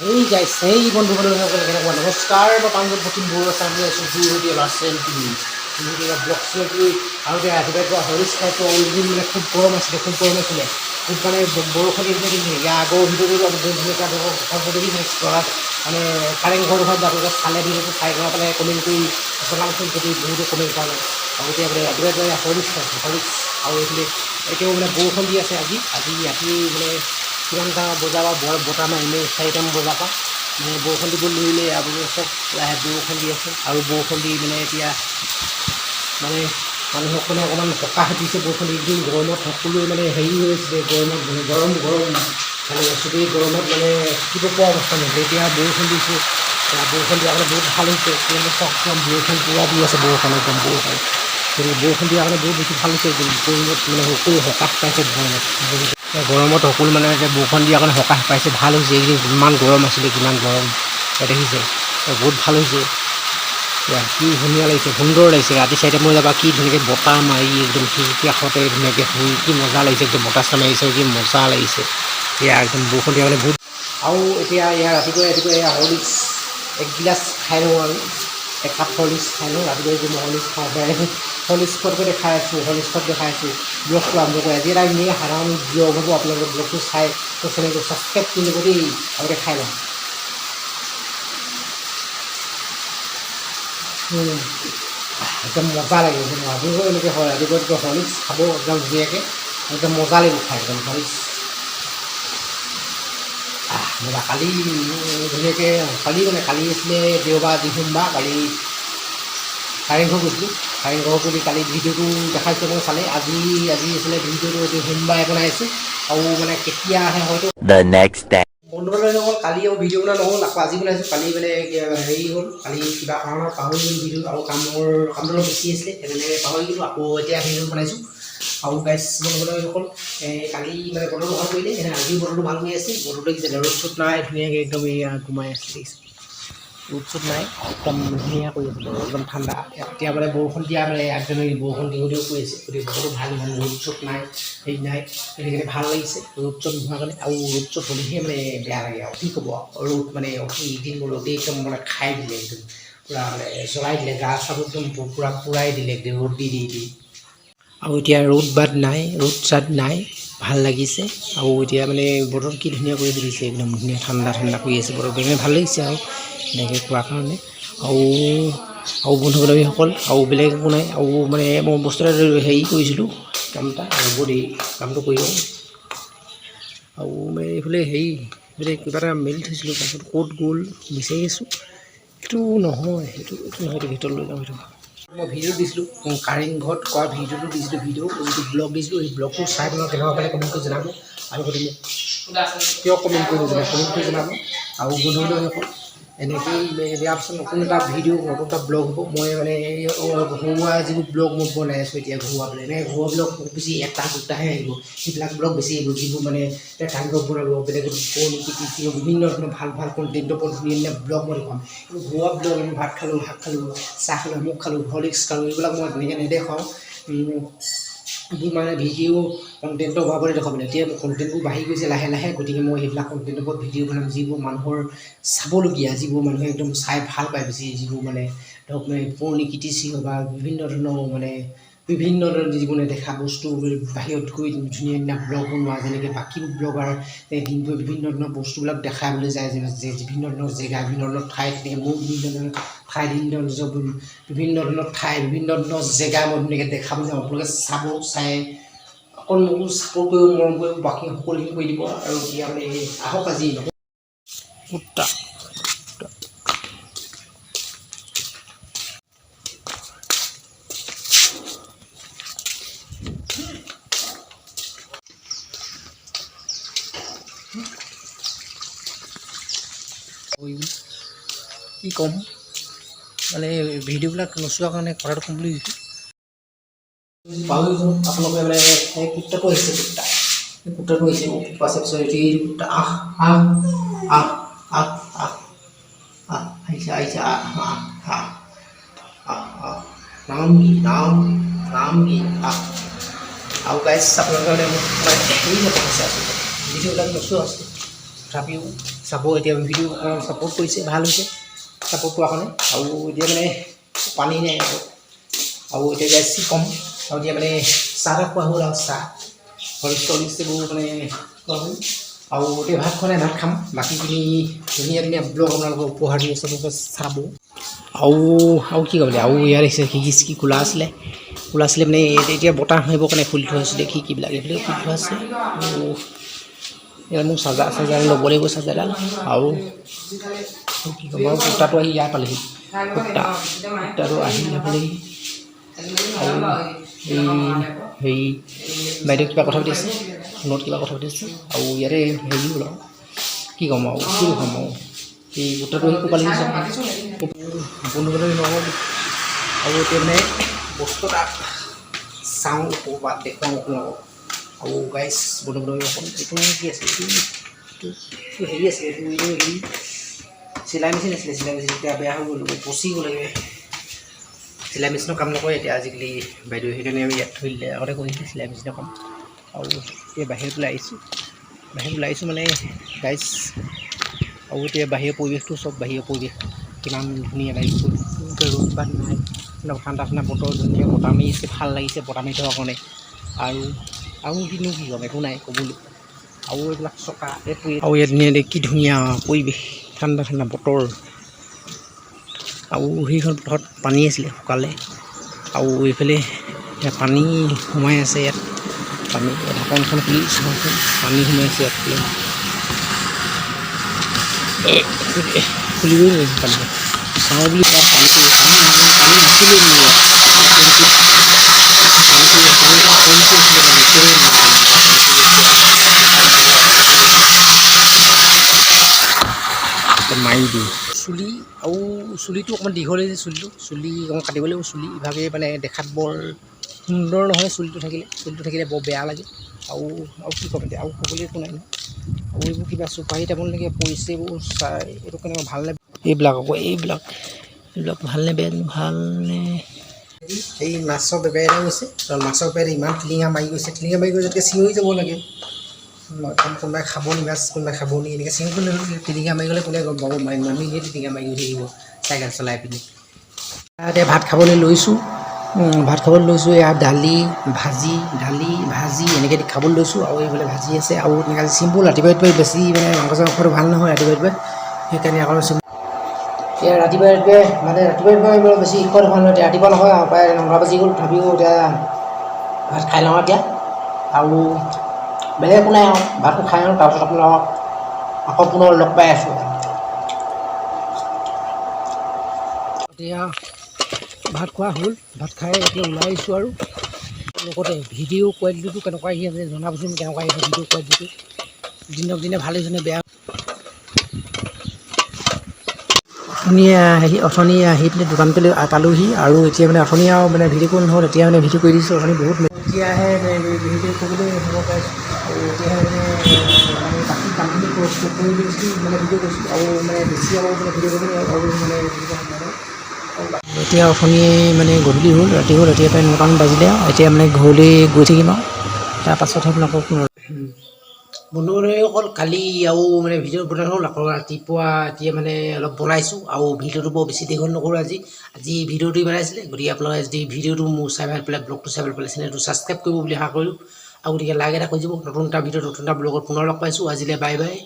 এই গাইছ এই বন্ধুসকলসকল কেনেকুৱা নমস্কাৰ, মই প্ৰাঞ্জল প্ৰতিম বৰুৱা চামনি আছোঁ জুইহতীয়া লাৰ্চেল টিভি জুইহতীয়া ব্লগ চিলেক্টৰী আৰু এতিয়া ৰাতিপুৱাই পুৱা হৰিচ খাইছোঁ এইকেইদিন মানে খুব গৰম আছিলে, খুব গৰম আছিলে। খুব মানে বৰষুণ দিছিলে ইয়াৰ আগৰ ভিডিঅ'টো আপুনি ধুনীয়াকৈ আপোনালোকক দেখিছে ল'ৰা মানে কাৰেংঘৰ ঘৰত আপোনালোকে চালে ভিডিঅ'টো চাই পেলাই পেলাই কমেণ্ট কৰি জনাওকচোন যদি বহুতো কমেণ্ট কৰা নাই আৰু এতিয়া মানে ৰাতিপুৱাই পুৱাই হৰিচ খাইছোঁ হৰিচ আৰু এইফালে এতিয়াও মানে বৰষুণ দি আছে আজি। আজি ৰাতি মানে বজাৰ পৰা বৰ বতাহ নাই, এনেই চাৰিটামান বজাৰ পৰা। মানে বৰষুণ দিব ধৰিলে আপুনি চব লাহে বৰষুণ দি আছে। আৰু বৰষুণ দি মানে এতিয়া মানে মানুহক মানে অকণমান সকাহ দিছে বৰষুণ দি। গৰমত সকলোৱে মানে হেৰি হৈ আছিলে গৰমত মানে গৰম গৰম। মানে চবেই গৰমত মানে থাকিব পৰা অৱস্থা নাছিলে এতিয়া বৰষুণ দিছে বৰষুণ দিয়াৰ কাৰণে বহুত ভালো হৈছে। কিন্তু চব একদম বৰষুণ পূৰা দি আছে বৰষুণ একদম বৰষুণ। গতিকে বৰষুণ দিয়াৰ কাৰণে বহুত বেছি ভালো হৈছে। গৰমত মানে সকলো সকাহ পাইছে গৰমত। গৰমত সকলো মানে বৰষুণ দিয়াৰ কাৰণে সকাহ পাইছে, ভালো হৈছে। এইকেইদিন কিমান গৰম আছিলে, কিমান গৰম। দেখিছে বহুত ভালো হৈছে। কি ধুনীয়া লাগিছে, সুন্দৰ লাগিছে। ৰাতি চাৰিটামান বজাৰ পৰা কি ধুনীয়াকৈ বতাহ মাৰি, একদম খিৰিকী কাষতে ধুনীয়াকৈ শুই, কি মজা লাগিছে, একদম বতাহ মাৰিছে কি মজা লাগিছে। এতিয়া একদম বৰষুণ দিয়া কাৰণে বহুত আৰু এতিয়া ইয়াৰ ৰাতিপুৱাই ৰাতিপুৱাই এয়া হৰ্লিক্স, এক গিলাচ খাই লওঁ আৰু। একাপ খাই লওঁ ৰাতিপুৱাই যদি মই হৰ্লিক্স খাওঁ প্ৰায় হৰ্লিক্সতকৈ দেখাই আছোঁ হৰ্লিক্সত দেখাই আছোঁ। ব্লগটো আৰম্ভ কৰি আজি এটা এনেই সাধাৰণ ব্লগ হ'ব আপোনালোকে ব্লগটো চাই, তো চেনেলটো ছাবস্ক্ৰাইব কৰি ল'ব দেই আৰু দেখাই লওঁ। একদম মজা একদম ৰাতিপুৱা এনেকৈ হয়, ৰাতিপুৱা হৰ্লিক্স খাব একদম ধুনীয়াকৈ, একদম মজা লাগিব খাই, একদম হৰ্লিক্স আহ, কালি ধুনীয়াকৈ কালি মানে কালি আছিলে দেওবাৰ আজি সোমবাৰ কালি কাৰেংঘৰ গৈছিলোঁ। কাৰেংঘৰ বুলি কালি ভিডিঅ'টো দেখাইছোঁ মই চালে আজি আজি আছিলে ভিডিঅ'টো এইটো সোমবাৰে বনাইছোঁ আৰু মানে কেতিয়া আহে হয়তো The next day. বন্ধু কালি আৰু ভিডিঅ' বনোৱা নহ'ল আকৌ আজি বনাইছোঁ। কালি মানে হেৰি হ'ল কালি কিবা কাৰণত পাহৰি গ'লোঁ ভিডিঅ' আৰু কামৰ কামটো অলপ বেছি আছিলে সেইকাৰণে পাহৰি গ'লোঁ আকৌ এতিয়া ভিডিঅ' বনাইছোঁ। আৰু বন্ধু বান্ধৱীসকল এই কালি মানে বতৰটো ভালো কৰিলে এনে আজি বতৰটো ভালো কৰি আছে বতৰটো দেখিছে ৰ'দ চ'দ নাই ধুনীয়াকৈ একদম এয়া ঘুমাই আছে ৰ'দ চ'দ নাই, একদম ধুনীয়া কৰি আছে একদম ঠাণ্ডা এতিয়া মানে বৰষুণ দিয়া মানে আগজাননী বৰষুণ দিওঁ কৰি আছে, গতিকে বতৰটো ভালো ইমান ৰ'দ চ'দ নাই, হেৰি নাই গতিকে ভালো লাগিছে, ৰ'দ চ'দ নোহোৱাৰ কাৰণে। আৰু ৰ'দ চ'দ হ'লেহে মানে বেয়া লাগে আৰু কি ক'ব আৰু ৰ'দ মানে অতি দিন ৰ'দেই একদম মানে খাই দিলে একদম। পূৰা মানে জ্বলাই দিলে গা চাবোৰ একদম পূৰা পূৰাই দিলে, একদম ৰ'দ দি দি দি। আৰু এতিয়া ৰ'দ বাদ নাই ৰ'দ চাদ নাই ভাল লাগিছে। আৰু এতিয়া মানে বতৰ কি ধুনীয়া কৰি দিছে একদম ধুনীয়া ঠাণ্ডা ঠাণ্ডা কৰি আছে বতৰ। সেইকাৰণে ভাল লাগিছে আৰু এনেকৈ কোৱাৰ কাৰণে। আৰু আৰু বন্ধু বান্ধৱীসকল আৰু বেলেগ একো নাই। আৰু মানে মই বস্তু এটা হেৰি কৰিছিলোঁ কাম এটা ৰ'ব দেই কামটো কৰি লওঁ আৰু মানে এইফালে হেৰি এইফালে কিবা এটা মেলি থৈছিলোঁ তাৰপিছত ক'ত গ'ল বিচাৰি আছোঁ। এইটো নহয় সেইটো এইটো নহয় এইটো ভিতৰত লৈ যাওঁ সেইটো মই ভিডিঅ' দিছিলোঁ কাৰেংঘৰত কৰা ভিডিঅ'টো দিছিলোঁ ভিডিঅ' যিটো ব্লগ দিছিলোঁ, সেই ব্লগটো চাই পেলাই কেনেকুৱা পালে কমেণ্ট কৰি জনাব। আৰু গতিকে কিয় কমেণ্ট কৰিব জনাব কমেণ্ট কৰি জনাব। আৰু বন্ধু এনেকৈয়ে দিয়াৰ পিছত নতুন এটা ভিডিঅ' নতুন এটা ব্লগ মই মানে ঘৰুৱা যিবোৰ ব্লগ মই বনাই আছোঁ এতিয়া, ঘৰুৱা ব্লগ, এনেকৈ ঘৰুৱা ব্লগ বেছি এটা দুটাহে আহিব। সেইবিলাক ব্লগ বেছি আহিব, যিবোৰ মানে এতিয়া বনাব, বেলেগত পুৰণি বিভিন্ন ধৰণৰ ভালো ভালো কণ্টেণ্টৰ ওপৰত ধুনীয়া ধুনীয়া ব্লগ মই দেখুৱাম। এইবোৰ ঘৰুৱা ব্লগ আমি ভাত খালোঁ, শাক খালোঁ, চাহ খালোঁ আমুক খালোঁ, হৰ্লিক্স খালোঁ, এইবিলাক মই তেনেকৈ নেদেখাওঁ। মানে ভিডিঅ' কণ্টেণ্টৰ অভাৱতে দেখাবলৈ এতিয়া কণ্টেণ্টবোৰ বাঢ়ি গৈছে লাহে লাহে গতিকে মই সেইবিলাক কণ্টেণ্টৰ ওপৰত ভিডিঅ' বনাম যিবোৰ মানুহৰ চাবলগীয়া যিবোৰ মানুহে একদম চাই ভাল পায় বেছি যিবোৰ মানে ধৰক মানে পুৰণি কীৰ্তিচিহ্ন বা বিভিন্ন ধৰণৰ মানে বিভিন্ন ধৰণৰ যিবোৰ নেদেখা বস্তু বাহিৰত গৈ ধুনীয়া ধুনীয়া ব্লগ বনোৱা যেনেকৈ বাকীবোৰ ব্লগাৰ দিনটোৱে বিভিন্ন ধৰণৰ বস্তুবিলাক দেখাবলৈ যায় যে বিভিন্ন ধৰণৰ জেগা বিভিন্ন ধৰণৰ ঠাই তেনেকৈ মোৰ বিভিন্ন ধৰণৰ ঠাই বিভিন্ন নিজৰ বিভিন্ন ধৰণৰ ঠাই বিভিন্ন ধৰণৰ জেগা মই ধুনীয়াকৈ দেখাবলৈ যাওঁ। আপোনালোকে চাব চাই অকল মোকো ছাপৰ্ট কৰিব মৰম কৰিব বাকী সকলোখিনি কৰি দিব আৰু এতিয়া মানে আহক আজি। কুৰ্তা কি ক'ম মানে ভিডিঅ'বিলাক নোচোৱাৰ কাৰণে কথাটো ক'ম বুলি ভাবিছোঁ পাহৰি আপোনালোকে মানে এই কুৰ্তাটো আহিছে কুৰ্তা এই কুৰ্তাটো আহিছে পিছত এই কুৰ্তা আহ আহ আহ আহ আহ আহ আহিছে আহিছে আহ আহ আহ আহ আহ নাম কি নাম নাম কি আহ আৰু গাইছ আপোনালোকে মানে মানে হেৰি নকৰিছে আচলতে ভিডিঅ'বিলাক নোচোৱা আছিলে তথাপিও চাব এতিয়া ভিডিঅ' ছাপোৰ্ট কৰিছে ভাল হৈছে ছাপোৰ্ট কৰাৰ কাৰণে। আৰু এতিয়া মানে পানী নাই আৰু। এতিয়া গেছি কম আৰু এতিয়া মানে চাহ তাহ খোৱা হ'ল আৰু চাহ। হলিষ্ট এইবোৰ মানে আৰু এতিয়া ভাত খোৱা নাই ভাত খাম। বাকীখিনি ধুনীয়া ধুনীয়া ব্লগ আপোনালোকক উপহাৰ দি আছে আপোনালোকে চাব। আৰু আৰু কি ক'ব আৰু ইয়াত আহিছে খিৰিকি চিকি খোলা আছিলে? খোলা আছিলে মানে এতিয়া বতাহ মাৰিবৰ কাৰণে খুলি থোৱা হৈছিলে খিৰিকিবিলাক এইবিলাক খুলি থোৱা আছিলে আৰু ইয়াত মোৰ চাৰ্জাৰ চাৰ্জাৰ ল'ব লাগিব চাৰ্জাৰডাল আৰু কি আৰু কুৰ্তাটো আহি ইয়াত পালেহি কুৰ্তা কুৰ্তাটো আহি পালেহি আৰু এই হেৰি বাইদেউ কিবা কথা পাতি আছে ফোনত কিবা কথা পাতি আছে আৰু ইয়াতে হেৰি হ'ল আৰু কি ক'ম আৰু কি ক'ম আৰু এই কুৰ্তাটো আহি ক'ৰবালৈ গৈছে সম্পূৰ্ণকৈ নহ'ব আৰু এতিয়া মানে বস্তু এটা চাওঁ ক'ৰবাত দেখুৱাওঁ আপোনালোকক আৰু গাইজ বন্ধু বান্ধৱী এইটো কি আছে এইটো হেৰি আছে এইটো হেৰি চিলাই মেচিন আছিলে চিলাই মেচিন এতিয়া বেয়া হৈ গ'ল পচি গ'লগৈ চিলাই মেচিনৰ কাম নকৰে এতিয়া আজিকালি বাইদেউ সেইকাৰণে আমি ইয়াত থৈ দিলে আগতে কৰিছিলে চিলাই মেচিনৰ কাম আৰু এতিয়া বাহিৰত ওলাই আহিছোঁ বাহিৰত ওলাই আহিছোঁ মানে গাইজ আৰু এতিয়া বাহিৰৰ পৰিৱেশটো চব বাহিৰৰ পৰিৱেশ কিমান ধুনীয়া লাগিছে ৰ'দ বাদ নাই ঠাণ্ডা ঠাণ্ডা বতৰ ধুনীয়া বতাহ মাৰিছে ভাল লাগিছে বতাহ মাৰি থকাৰ কাৰণে আৰু আৰু কিনো একো নাই, ক'বলৈ। আৰু এইবিলাক চকা আৰু ইয়াত ধুনীয়া কি ধুনীয়া পৰিৱেশ, ঠাণ্ডা ঠাণ্ডা বতৰ। আৰু সেইখন পথত পানী আছিলে শুকালে। আৰু এইফালে পানী সোমাই আছে ইয়াত। পানী ঢাকনখন খুলি পানী সোমাই আছে ইয়াত খুলিবই নোৱাৰিম পানী। চাওঁ বুলি পানী পানী পানী নাছিলেই মোৰ দিওঁ চুলি আৰু চুলিটো অকণমান দীঘল হৈছে চুলিটো চুলি অকণমান কাটিব লাগিব চুলি ইভাগে মানে দেখাত বৰ সুন্দৰ নহয় চুলিটো থাকিলে চুলিটো থাকিলে বৰ বেয়া লাগে আৰু আৰু কি ক'ম এতিয়া আৰু ক'বলৈ একো নাই আৰু এইবোৰ কিবা চুপাৰী টাইপৰ নেকি পৰিছে এইবোৰ চাই এইটো কেনেকুৱা ভালনে এইবিলাক আকৌ এইবিলাক এইবিলাক ভালনে বেয়া ভালনে এই মাছৰ বেপাৰী এটা গৈছে। মাছৰ বেপাৰী ইমান টিলিঙা মাৰি গৈছে। টিলিঙা মাৰি গৈছে চিঞৰি যাব লাগে কোনোবাই খাব নি মাছ, কোনোবাই খাব নি, এনেকৈ চিঞৰি গ'লে টিলিঙা মাৰি গ'লে কোনে গম পাব? আমি সেই টিলিঙা মাৰি গৈ থাকিব, চাইকেল চলাই পিনি। এতিয়া ভাত খাবলৈ লৈছোঁ। ভাত খাবলৈ লৈছোঁ, এয়া দালি, ভাজি দালি, ভাজি, এনেকৈ দি খাবলৈ লৈছোঁ। আৰু এইফালে ভাজি আছে। আৰু এনেকৈ চিম্পুল ৰাতিপুৱা ৰাতিপুৱাই বেছি মানে মাংস চাংসটো ভালো নহয় ৰাতিপুৱা ৰাতিপুৱাই সেইকাৰণে আকৌ এতিয়া ৰাতিপুৱা ৰাতিপুৱাই মানে ৰাতিপুৱা ৰাতিপুৱাই ইমান বেছি খোৱাটো ভাল নহয় এতিয়া ৰাতিপুৱা নহয় আৰু প্ৰায় নটা বাজি গ'ল তথাপিও এতিয়া ভাত খাই লওঁ এতিয়া। আৰু বেলেগ একো নাই আৰু ভাতটো খাই লওঁ তাৰপিছত আপোনালোকক আকৌ পুনৰ লগ পাই আছোঁ। এতিয়া ভাত খোৱা হ'ল ভাত খাই এতিয়া ওলাই আহিছোঁ আৰু। লগতে ভিডিঅ' কোৱালিটিটো কেনেকুৱা আহি আছে জনাবচোন কেনেকুৱা আহিছে ভিডিঅ' কোৱালিটিটো। দিনক দিনে ভাল হৈছে নে বেয়া? অথনিয়ে আহি অথনি আহি পেলাই দোকান পেলাই পালোহি আৰু এতিয়া মানে অথনি আৰু মানে ভিডিঅ' কৰিব নহ'ল, এতিয়া মানে ভিডিঅ' কৰি দিছোঁ, অথনি বহুত এতিয়াহে ভিডিঅ' কৰিবলৈ হ'ব পাইছোঁ আৰু এতিয়াহে মানে মানে বাকী কামখিনি কৰি দিছোঁ মানে ভিডিঅ' কৰিছোঁ, আৰু মানে বেছি আৰু মানে ভিডিঅ' কৰিবলৈ আৰু মানে এতিয়া অথনি মানে গধূলি হ'ল, ৰাতি হ'ল, এতিয়া প্ৰায় নটামান বাজিলে এতিয়া মানে ঘৰলৈ গৈ থাকিম আৰু। তাৰপাছতহে আপোনালোকক পুনৰ বন্ধু বান্ধৱীসকল কালি আৰু মানে ভিডিঅ' বনাই হ'ল আকৌ ৰাতিপুৱা এতিয়া মানে অলপ বনাইছোঁ আৰু ভিডিঅ'টো বৰ বেছি দীঘল নকৰোঁ আজি। আজি ভিডিঅ'টোৱে বনাইছিলে গতিকে আপোনালোকে যদি ভিডিঅ'টো মোৰ চাই ভাল পালে ব্লগটো চাই ভাল পালে চেনেলটো ছাবস্ক্ৰাইব কৰিব বুলি আশা কৰিলোঁ। আৰু গতিকে লাইক এটা কৰি দিব নতুন এটা ভিডিঅ' নতুন এটা ব্লগত পুনৰ লগ পাইছোঁ। আজিলৈ বাই বাই।